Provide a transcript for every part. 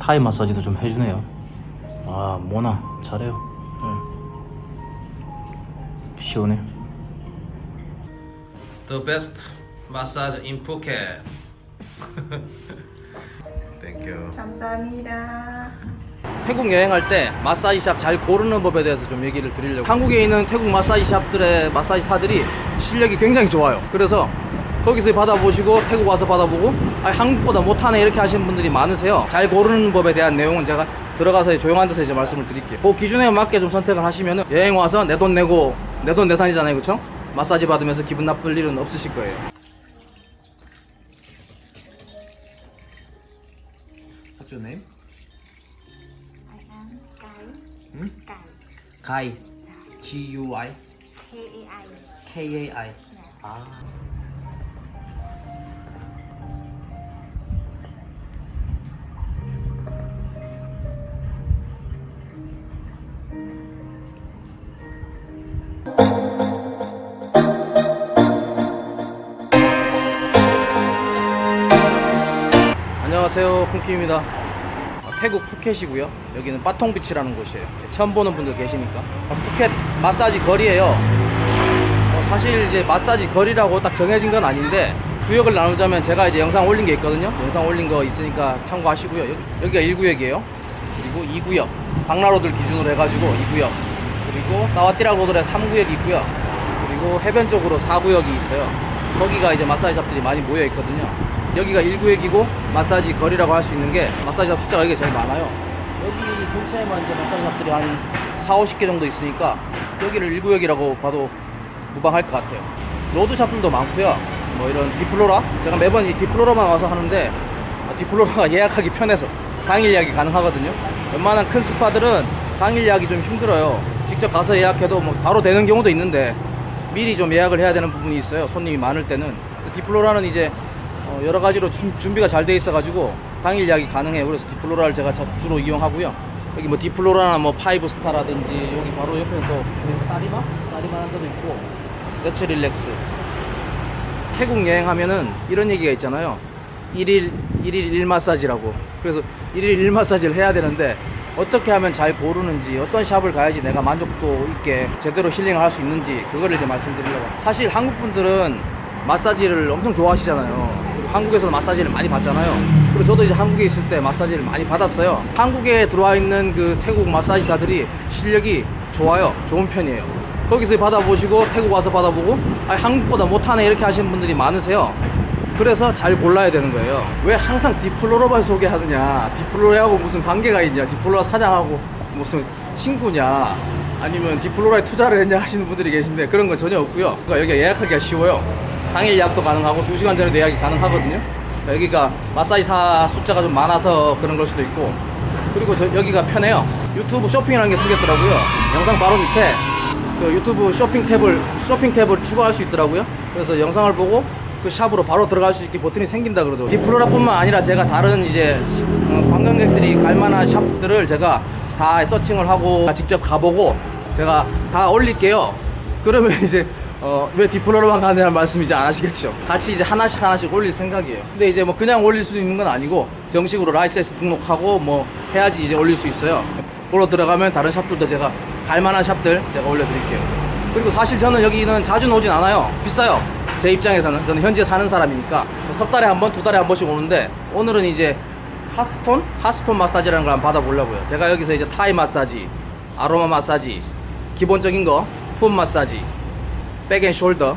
타이 마사지도 좀 해주네요. 아 모나 잘해요. 네. 시원해. The best massage in Phuket. Thank you. 감사합니다. 태국 여행할 때 마사지샵 잘 고르는 법에 대해서 좀 얘기를 드리려고 한국에 있는 태국 마사지샵들의 마사지사들이 실력이 굉장히 좋아요 그래서 거기서 받아보시고 태국 와서 받아보고 아 한국보다 못하네 이렇게 하시는 분들이 많으세요 잘 고르는 법에 대한 내용은 제가 들어가서 조용한 데서 이제 말씀을 드릴게요 그 기준에 맞게 좀 선택을 하시면 여행 와서 내 돈 내고 내 돈 내산이잖아요 그쵸? 마사지 받으면서 기분 나쁠 일은 없으실 거예요 What's your name? I am Kai. Hmm? Kai. Kai. I. 아. 콩키입니다. 어, 태국 푸켓이고요. 여기는 빠통비치라는 곳이에요. 처음 보는 분들 계시니까. 어, 푸켓 마사지 거리예요. 어, 사실 이제 마사지 거리라고 딱 정해진 건 아닌데 구역을 나누자면 제가 이제 영상 올린 게 있거든요. 영상 올린 거 있으니까 참고하시고요. 여기, 여기 가 1구역이에요. 그리고 2구역 박나로들 기준으로 해가지고 2구역 그리고 사와띠라로들의 3구역이 있고요. 그리고 해변 쪽으로 4구역이 있어요. 거기가 이제 마사지 샵들이 많이 모여 있거든요 여기가 1구역이고 마사지 거리라고 할 수 있는 게 마사지 샵 숫자가 여기 제일 많아요. 여기 근처에만 이제 마사지 샵들이 한 4, 50개 정도 있으니까 여기를 1구역이라고 봐도 무방할 것 같아요. 로드 샵들도 많고요. 뭐 이런 디플로라? 제가 매번 이 디플로라만 와서 하는데 아, 디플로라가 예약하기 편해서 당일 예약이 가능하거든요. 웬만한 큰 스파들은 당일 예약이 좀 힘들어요. 직접 가서 예약해도 뭐 바로 되는 경우도 있는데 미리 좀 예약을 해야 되는 부분이 있어요. 손님이 많을 때는. 디플로라는 이제 어, 여러 가지로 준- 준비가 잘 돼 있어 가지고 당일 예약이 가능해요 그래서 디플로라를 제가 자- 주로 이용하고요 여기 뭐 디플로라나 뭐 파이브 스타라든지 여기 바로 옆에서 사리마? 사리마라는 데도 있고 네츠 릴렉스 태국 여행하면은 이런 얘기가 있잖아요. 1일 1일 1마사지라고. 그래서 1일 1마사지를 해야 되는데 어떻게 하면 잘 고르는지 어떤 샵을 가야지 내가 만족도 있게 제대로 힐링을 할 수 있는지 그거를 이제 말씀드리려고. 사실 한국 분들은 마사지를 엄청 좋아하시잖아요. 그리고 한국에서 마사지를 많이 받잖아요. 그리고 저도 이제 한국에 있을 때 마사지를 많이 받았어요. 한국에 들어와 있는 그 태국 마사지사들이 실력이 좋아요. 좋은 편이에요. 거기서 받아보시고 태국 와서 받아보고 아 한국보다 못하네 이렇게 하시는 분들이 많으세요 그래서 잘 골라야 되는 거예요 왜 항상 디플로라만 소개하느냐 디플로라하고 무슨 관계가 있냐 디플로라 사장하고 무슨 친구냐 아니면 디플로라에 투자를 했냐 하시는 분들이 계신데 그런 건 전혀 없고요 그러니까 여기가 예약하기가 쉬워요 당일 예약도 가능하고 2시간 전에도 예약이 가능하거든요 여기가 마사지사 숫자가 좀 많아서 그런 걸 수도 있고 그리고 저, 여기가 편해요 유튜브 쇼핑이라는 게 생겼더라고요 영상 바로 밑에 그 유튜브 쇼핑 탭을 쇼핑 탭을 추가할 수 있더라고요. 그래서 영상을 보고 그 샵으로 바로 들어갈 수 있게 버튼이 생긴다 그러더라고요. 디플로라 뿐만 아니라 제가 다른 이제 어, 관광객들이 갈 만한 샵들을 제가 다 서칭을 하고 직접 가보고 제가 다 올릴게요. 그러면 이제 어, 왜 디플로라만 가느냐는 말씀 이제 안 하시겠죠. 같이 이제 하나씩 하나씩 올릴 생각이에요. 근데 이제 뭐 그냥 올릴 수 있는 건 아니고 정식으로 라이센스 등록하고 뭐 해야지 이제 올릴 수 있어요. 보러 들어가면 다른 샵들도 제가 갈 만한 샵들 제가 올려드릴게요. 그리고 사실 저는 여기는 자주 오진 않아요. 비싸요. 제 입장에서는 저는 현지에 사는 사람이니까 석 달에 한 번, 두 달에 한 번씩 오는데 오늘은 이제 핫스톤? 핫스톤 마사지라는 걸 한번 받아보려고요. 제가 여기서 이제 타이 마사지, 아로마 마사지, 기본적인 거, 풋 마사지, 백앤 숄더,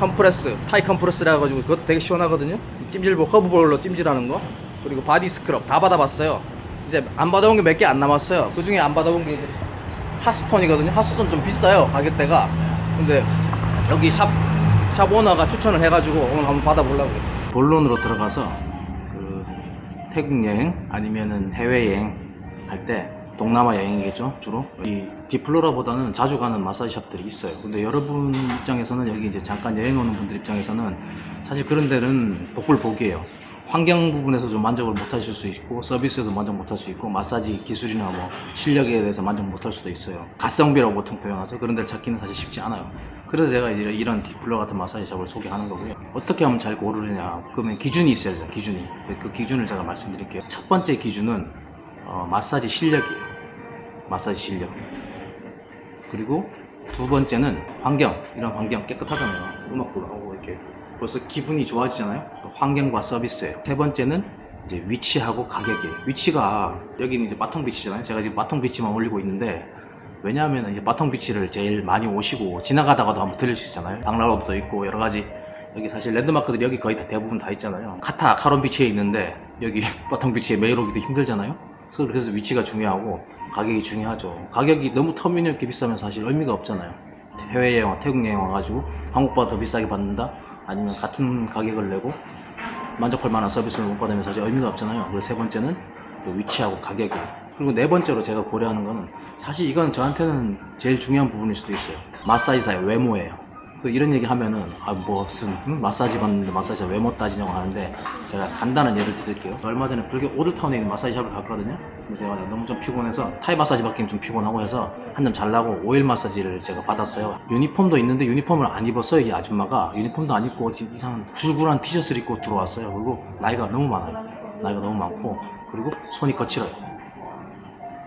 컴프레스, 타이 컴프레스라 해가지고 그것도 되게 시원하거든요. 찜질볼, 허브볼로 찜질하는 거, 그리고 바디 스크럽 다 받아봤어요. 이제 안 받아본 게 몇 개 안 남았어요. 그 중에 안 받아본 게 이제 핫스톤이거든요. 핫스톤 좀 비싸요, 가격대가. 근데 여기 샵, 샵 오너가 추천을 해가지고 오늘 한번 받아보려고요. 본론으로 들어가서 그 태국 여행 아니면은 해외 여행 할 때 동남아 여행이겠죠 주로? 이 디플로라보다는 자주 가는 마사지 샵들이 있어요. 근데 여러분 입장에서는 여기 이제 잠깐 여행 오는 분들 입장에서는 사실 그런 데는 복불복이에요. 환경 부분에서 좀 만족을 못 하실 수 있고 서비스에서 만족 못 할 수 있고 마사지 기술이나 뭐 실력에 대해서 만족 못 할 수도 있어요. 가성비라고 보통 표현하죠. 그런 데를 찾기는 사실 쉽지 않아요. 그래서 제가 이제 이런 디플로 같은 마사지 샵을 소개하는 거고요. 어떻게 하면 잘 고르느냐 그러면 기준이 있어야 돼요 기준이. 그 기준을 제가 말씀드릴게요. 첫 번째 기준은 어, 마사지 실력이에요 마사지 실력. 그리고 두 번째는 환경 이런 환경 깨끗하잖아요. 음악도 나오고 이렇게. 벌써 기분이 좋아지잖아요. 환경과 서비스예요. 세 번째는 이제 위치하고 가격이에요. 위치가 여기는 이제 마통 비치잖아요. 제가 지금 마통 비치만 올리고 있는데 왜냐하면 이제 마통 비치를 제일 많이 오시고 지나가다가도 한번 들릴 수 있잖아요. 방라로도 있고 여러 가지. 여기 사실 랜드마크들이 여기 거의 다 대부분 다 있잖아요. 카타 카론 비치에 있는데 여기 마통 비치에 매일 오기도 힘들잖아요 그래서 위치가 중요하고 가격이 중요하죠. 가격이 너무 터미널 이렇게 비싸면 사실 의미가 없잖아요. 해외 여행 태국 여행 와가지고 한국보다 더 비싸게 받는다? 아니면 같은 가격을 내고 만족할 만한 서비스를 못 받으면 사실 의미가 없잖아요. 그리고 세 번째는 그 위치하고 가격이에요 그리고 네 번째로 제가 고려하는 거는 사실 이건 저한테는 제일 중요한 부분일 수도 있어요. 마사지사의 외모예요 그 이런 얘기 하면은 아 무슨 응? 마사지 받는데 마사지사 외모 따지냐고 하는데 제가 간단한 예를 드릴게요. 얼마 전에 불교 오드타운에 있는 마사지 샵을 갔거든요. 근데 제가 너무 좀 피곤해서 타이 마사지 받기는 좀 피곤하고 해서 한점 잘라고 오일 마사지를 제가 받았어요. 유니폼도 있는데 유니폼을 안 입었어요 이 아줌마가. 유니폼도 안 입고 이상한 훌굴한 티셔츠를 입고 들어왔어요. 그리고 나이가 너무 많아요. 나이가 너무 많고. 그리고 손이 거칠어요.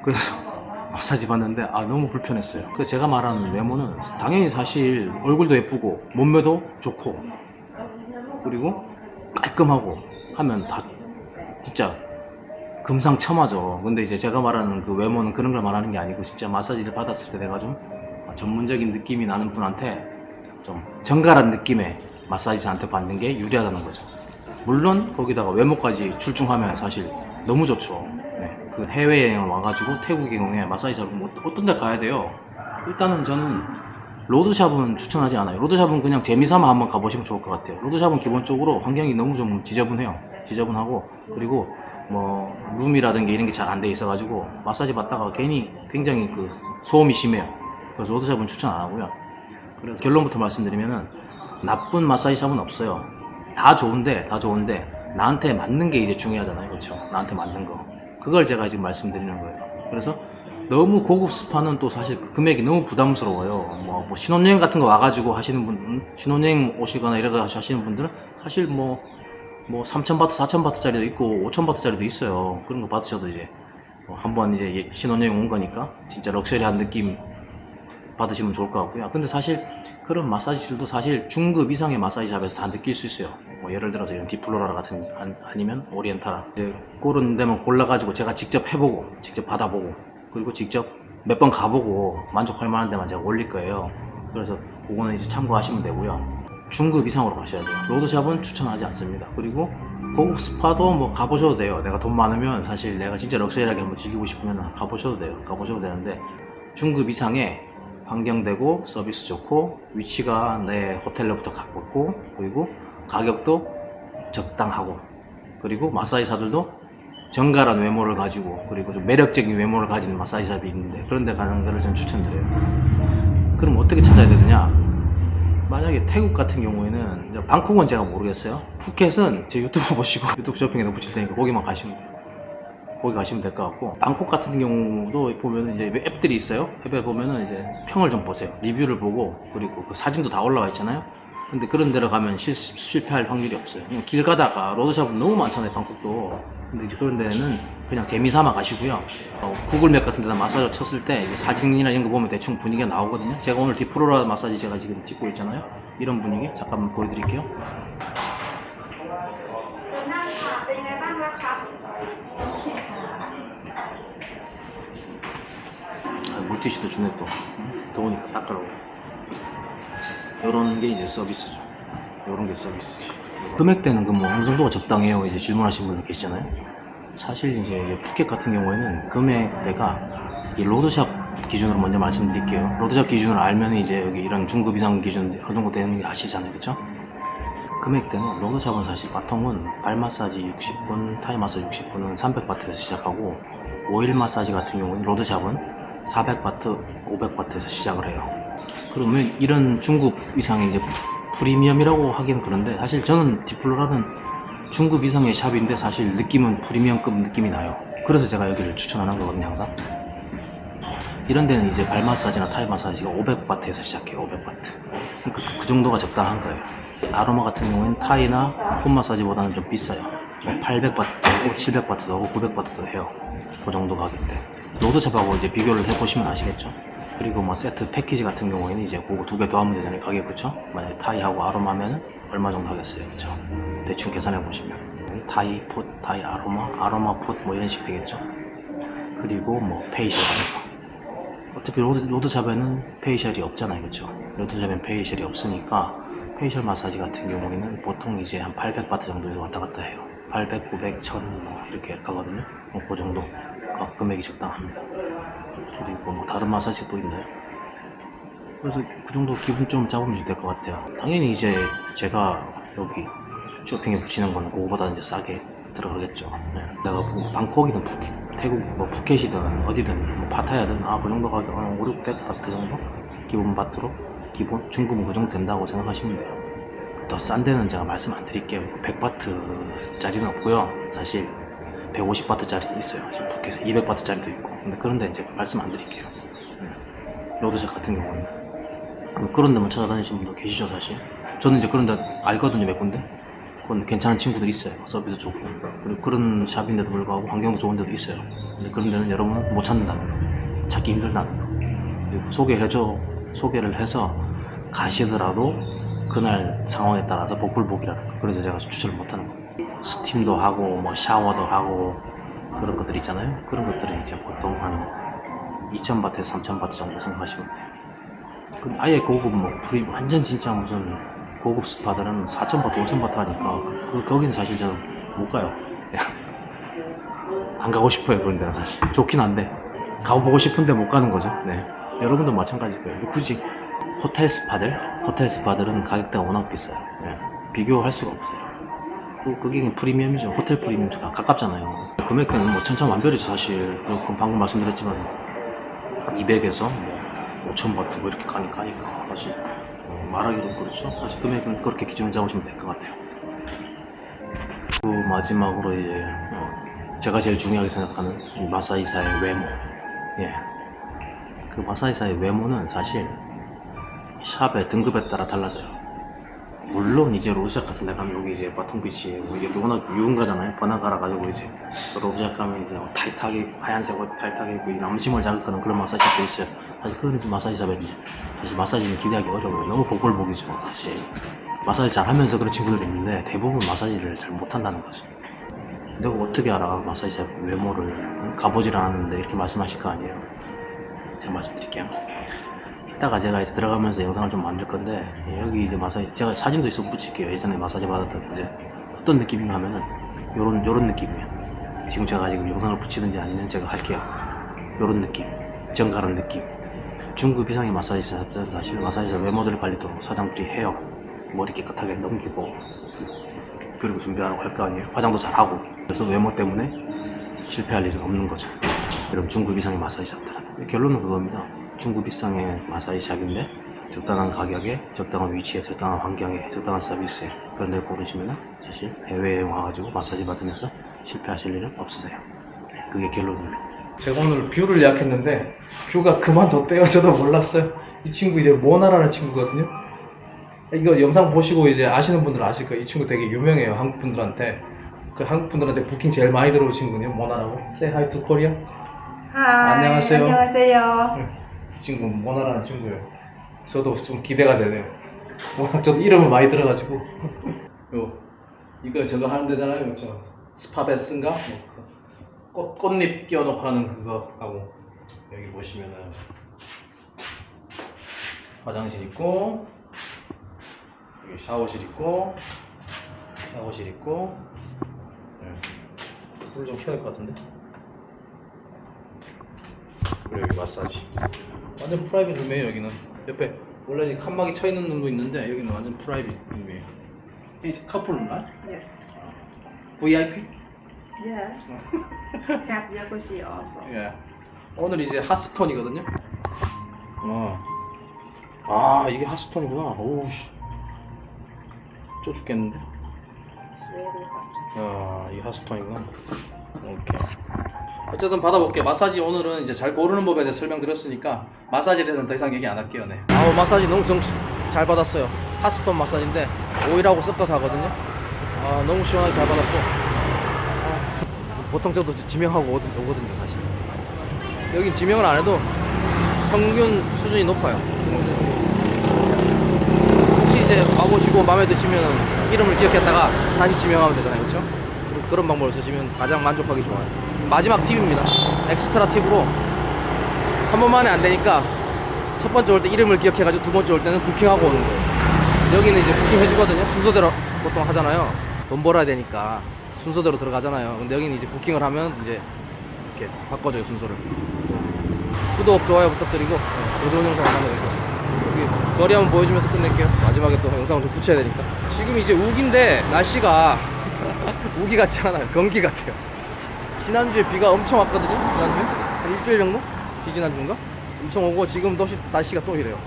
그래서 마사지 받는데 아 너무 불편했어요. 그 제가 말하는 외모는 당연히 사실 얼굴도 예쁘고 몸매도 좋고 그리고 깔끔하고 하면 다 진짜 금상첨화죠. 근데 이제 제가 말하는 그 외모는 그런 걸 말하는 게 아니고 진짜 마사지를 받았을 때 내가 좀 전문적인 느낌이 나는 분한테 좀 정갈한 느낌의 마사지한테 받는 게 유리하다는 거죠. 물론 거기다가 외모까지 출중하면 사실 너무 좋죠. 네, 그 해외여행을 와가지고 태국에 경우에 마사지샵은 뭐 어떤 데 가야 돼요? 일단은 저는 로드샵은 추천하지 않아요. 로드샵은 그냥 재미삼아 한번 가보시면 좋을 것 같아요. 로드샵은 기본적으로 환경이 너무 좀 지저분해요. 지저분하고 그리고 뭐 룸이라든가 이런 게 잘 안 돼 있어가지고 마사지 받다가 괜히 굉장히 그 소음이 심해요. 그래서 로드샵은 추천 안 하고요. 그래서 결론부터 말씀드리면은 나쁜 마사지 샵은 없어요. 다 좋은데 다 좋은데 나한테 맞는 게 이제 중요하잖아요 그렇죠 나한테 맞는 거 그걸 제가 지금 말씀드리는 거예요. 그래서 너무 고급 스파는 또 사실 그 금액이 너무 부담스러워요. 뭐, 뭐 신혼여행 같은 거 와가지고 하시는 분 음, 신혼여행 오시거나 이래가지고 하시는 분들은 사실 뭐 뭐 3,000바트, 4,000바트짜리도 있고 5,000바트짜리도 있어요. 그런 거 받으셔도 이제 뭐 한번 이제 예- 신혼여행 온 거니까 진짜 럭셔리한 느낌 받으시면 좋을 것 같고요. 근데 사실 그런 마사지들도 사실 중급 이상의 마사지샵에서 다 느낄 수 있어요. 뭐 예를 들어서 이런 디플로라 같은 아- 아니면 오리엔타라 이제 그런 데만 골라가지고 제가 직접 해보고 직접 받아보고 그리고 직접 몇 번 가보고 만족할 만한 데만 제가 올릴 거예요. 그래서 그거는 이제 참고하시면 되고요. 중급 이상으로 가셔야 돼요. 로드샵은 추천하지 않습니다. 그리고 고급 스파도 뭐 가보셔도 돼요. 내가 돈 많으면 사실 내가 진짜 럭셔리하게 한번 즐기고 싶으면 가보셔도 돼요. 가보셔도 되는데 중급 이상의 환경되고 서비스 좋고 위치가 내 호텔로부터 가깝고 그리고 가격도 적당하고 그리고 마사지사들도 정갈한 외모를 가지고 그리고 좀 매력적인 외모를 가진 마사지샵이 있는데 그런 데 가는 거를 전 추천드려요. 그럼 어떻게 찾아야 되느냐? 만약에 태국 같은 경우에는 방콕은 제가 모르겠어요. 푸켓은 제 유튜브 보시고 유튜브 쇼핑에다 붙일 테니까 거기만 가시면 돼요 거기 가시면 될 것 같고 방콕 같은 경우도 보면 이제 앱들이 있어요? 앱에 보면은 이제 평을 좀 보세요. 리뷰를 보고 그리고 그 사진도 다 올라와 있잖아요. 근데 그런 데로 가면 실, 실패할 확률이 없어요. 길 가다가 로드샵은 너무 많잖아요 방콕도. 근데 이제 그런 데는 그냥 재미삼아 가시고요. 어, 구글맵 같은 데다 마사지 쳤을 때 사진이나 이런 거 보면 대충 분위기가 나오거든요. 제가 오늘 디프로라 마사지 제가 지금 찍고 있잖아요. 이런 분위기? 잠깐만 보여드릴게요 물티슈도 주네 또 응? 더우니까 닦으라고. 요런 게 이제 서비스죠. 요런 게 서비스지 금액대는 그 뭐 어느 정도가 적당해요? 이제 질문하신 분들 계시잖아요. 사실 이제 푸켓 같은 경우에는 금액대가 이 로드샵 기준으로 먼저 말씀드릴게요. 로드샵 기준을 알면 이제 여기 이런 중급 이상 기준 어느 정도 되는 게 아시잖아요. 그쵸? 금액대는 로드샵은 사실 바통은 발 마사지 60분, 타이 마사지 60분은 300바트에서 시작하고 오일 마사지 같은 경우는 로드샵은 400바트, 500바트에서 시작을 해요. 그러면 이런 중급 이상의 이제 프리미엄이라고 하기는 그런데 사실 저는 디플로라는 중급 이상의 샵인데 사실 느낌은 프리미엄급 느낌이 나요. 그래서 제가 여기를 추천하는 거거든요, 항상. 이런 데는 이제 발 마사지나 타이 마사지가 500바트에서 시작해요. 500바트. 그, 그 정도가 적당한 거예요. 아로마 같은 경우에는 타이나 폼 마사지보다는 좀 비싸요. 뭐 800바트도 하고 700바트도 하고 900바트도 해요. 그 정도 가격대. 로드샵하고 이제 비교를 해보시면 아시겠죠? 그리고 뭐 세트 패키지 같은 경우에는 이제 그거 두 개 더 하면 되잖아요. 가격 그쵸? 만약에 타이하고 아로마면 얼마 정도 하겠어요. 그쵸? 대충 계산해 보시면. 타이, 풋, 타이, 아로마, 아로마, 풋 뭐 이런 식 되겠죠? 그리고 뭐 페이셜. 어차피 로드, 로드샵에는 페이셜이 없잖아요. 그쵸? 로드샵엔 페이셜이 없으니까 페이셜 마사지 같은 경우에는 보통 이제 한 800바트 정도에서 왔다 갔다 해요. 800, 900, 1000 뭐 이렇게 가거든요. 뭐 그 정도 가- 금액이 적당합니다. 그리고 뭐 다른 마사지 또 있나요? 그래서 그 정도 기분 좀 잡으면 될 것 같아요. 당연히 이제 제가 여기 쇼핑에 붙이는 거는 그거보다 이제 싸게 들어가겠죠. 네. 내가 뭐 방콕이든 푸켓, 태국 뭐 푸켓이든 어디든 뭐 파타야든 아 그 정도 가격 한 5, 600 바트 정도 기본 바트로 기본 중급은 그 정도 된다고 생각하시면 돼요. 더 싼 데는 제가 말씀 안 드릴게요. 100바트짜리는 없고요. 사실 150바트짜리 있어요. 지금 푸켓에 200바트짜리도 있고. 근데 그런 데는 제가 말씀 안 드릴게요. 네. 로드샵 같은 경우는 뭐 그런 데만 찾아다니시는 분도 계시죠 사실. 저는 이제 그런 데 알거든요 몇 군데. 그건 괜찮은 친구들 있어요. 서비스 좋고. 그리고 그런 샵인데도 불구하고 환경도 좋은 데도 있어요. 근데 그런 데는 여러분은 못 찾는다는 거. 찾기 힘들다는 거. 그리고 소개해줘. 소개를 해서 가시더라도 그날 상황에 따라서 복불복이라는 거. 그래서 제가 추천을 못 하는 거. 스팀도 하고 뭐 샤워도 하고 그런 것들 있잖아요. 그런 것들은 이제 보통 한 2,000바트에서 3,000바트 정도 생각하시면 돼요. 그 아예 고급 뭐 프리 완전 진짜 무슨 고급 스파들은 4,000바트, 5,000바트 하니까 그, 그- 거기는 사실 저는 못 가요. 안 가고 싶어요 그런 데는 사실 좋긴 한데 가보고 싶은데 못 가는 거죠. 네. 여러분도 마찬가지일 거예요. 굳이 호텔 스파들, 호텔 스파들은 가격대가 워낙 비싸요. 네. 비교할 수가 없어요. 그, 그게 프리미엄이죠. 호텔 프리미엄 가- 가깝잖아요. 금액대는 뭐 천차만별이죠, 사실. 그 방금 말씀드렸지만 200에서 뭐 5,000바트 뭐 이렇게 가니까 하니까 사실 어, 말하기도 그렇죠. 사실 금액은 그렇게 기준을 잡으시면 될 것 같아요. 그 마지막으로 이제 어, 제가 제일 중요하게 생각하는 이 마사이사의 외모. 예. 그 마사이사의 외모는 사실 샵의 등급에 따라 달라져요. 물론 이제 로드샵 같은 데 가면 여기 이제 바통비치 뭐 여기 워낙 유흥가잖아요. 번화가라 가지고 이제 로드샵 가면 이제 타이트하게 입고 하얀색 옷 타이트하게 입고 이 남심을 자극하는 그런 마사지도 있어요. 사실 그런 마사지샵에 사실 마사지는 기대하기 어려워요. 너무 복불복이죠. 사실 마사지 잘 하면서 그런 친구들이 있는데 대부분 마사지를 잘 못한다는 거죠. 내가 어떻게 알아? 마사지샵 외모를? 가보질 않았는데 이렇게 말씀하실 거 아니에요? 제가 말씀드릴게요 이따가 제가 이제 들어가면서 영상을 좀 만들 건데 예, 여기 이제 마사지 제가 사진도 있어 붙일게요. 예전에 마사지 받았던 이제 어떤 느낌인가 하면은 요런 요런 느낌이에요. 지금 제가 지금 영상을 붙이든지 아니면 제가 할게요. 요런 느낌 정갈한 느낌. 중급 이상의 마사지사들은 사실 마사지사 외모들 관리도 사장들이 해요. 머리 깨끗하게 넘기고 그리고 준비하라고 할 거 아니에요. 화장도 잘하고. 그래서 외모 때문에 실패할 일은 없는 거죠. 여러분 중급 이상의 마사지샵들은 결론은 그겁니다 중급 이상의 마사지 샵인데 적당한 가격에 적당한 위치에 적당한 환경에 적당한 서비스에 그런 데를 고르시면 사실 해외에 와가지고 마사지 받으면서 실패하실 일은 없으세요 네, 그게 결론입니다 제가 오늘 뷰를 예약했는데 뷰가 그만뒀대요. 저도 몰랐어요. 이 친구 이제 모나라는 친구거든요. 이거 영상 보시고 이제 아시는 분들은 아실 거예요. 이 친구 되게 유명해요. 한국 분들한테. 그 한국 분들한테 부킹 제일 많이 들어오는 친구거든요. 모나라고. Say hi to Korea. 하이, 안녕하세요. 안녕하세요. 이 친구 모나라는 친구예요. 저도 좀 기대가 되네요. 워낙 저도 이름을 많이 들어가지고. 요 이거 저거 하는 데잖아요. 저 스파베스인가? 뭐 그 꽃, 꽃잎 띄워놓고 하는 그거 하고 여기 보시면은 화장실 있고 여기 샤워실 있고 샤워실 있고 불좀 켜야 될 것 같은데 그리고 여기 마사지 완전 프라이빗 룸이에요 여기는 옆에 원래 이 칸막이 쳐 있는 룸도 있는데 여기는 완전 프라이빗 룸이에요 이 커플 룸 아? Yes. VIP? Yes. Have jacuzzi also. 예. 오늘 이제 핫스톤이거든요. 어. 아 이게 핫스톤이구나. 오우씨. 쪄 죽겠는데. It's very hot. 아 이게 핫스톤이구나. 오케이. 어쨌든 받아볼게요. 마사지 오늘은 이제 잘 고르는 법에 대해서 설명드렸으니까 마사지에 대해서는 더 이상 얘기 안 할게요. 네. 아우 마사지 너무 정, 잘 받았어요. 핫스톤 마사지인데 오일하고 섞어서 하거든요. 아 너무 시원하게 잘 받았고 아, 보통 저도 지명하고 오거든- 오거든요 사실. 여긴 지명을 안 해도 평균 수준이 높아요. 혹시 이제 와보시고 마음에 드시면 이름을 기억했다가 다시 지명하면 되잖아요, 그렇죠? 그런 방법을 쓰시면 가장 만족하기 좋아요. 마지막 팁입니다. 엑스트라 팁으로 한 번만에 안 되니까 첫 번째 올 때 이름을 기억해가지고 두 번째 올 때는 부킹하고 오는 거예요. 여기는 이제 부킹 해주거든요. 순서대로 보통 하잖아요. 돈 벌어야 되니까 순서대로 들어가잖아요. 근데 여기는 이제 부킹을 하면 이제 이렇게 바꿔줘요 순서를. 구독, 좋아요 부탁드리고 더 좋은 영상 만나뵙겠습니다. 여기 거리 한번 보여주면서 끝낼게요. 마지막에 또 영상을 좀 붙여야 되니까. 지금 이제 우기인데 날씨가 우기 같지 않아요. 건기 같아요. 지난주에 비가 엄청 왔거든요. 지난주에 한 일주일 정도? 지지난주인가? 엄청 오고 지금 도시 날씨가 또 이래요.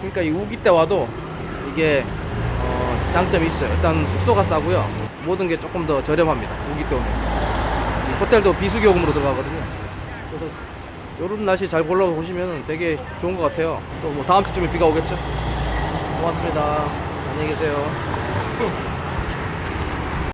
그러니까 이 우기 때 와도 이게 어, 장점이 있어요. 일단 숙소가 싸고요. 모든 게 조금 더 저렴합니다. 우기 때 오면. 이 호텔도 비수기요금으로 들어가거든요. 그래서 이런 날씨 잘 골라서 보시면 되게 좋은 것 같아요. 또 뭐 다음 주쯤에 비가 오겠죠? 고맙습니다. 안녕히 계세요.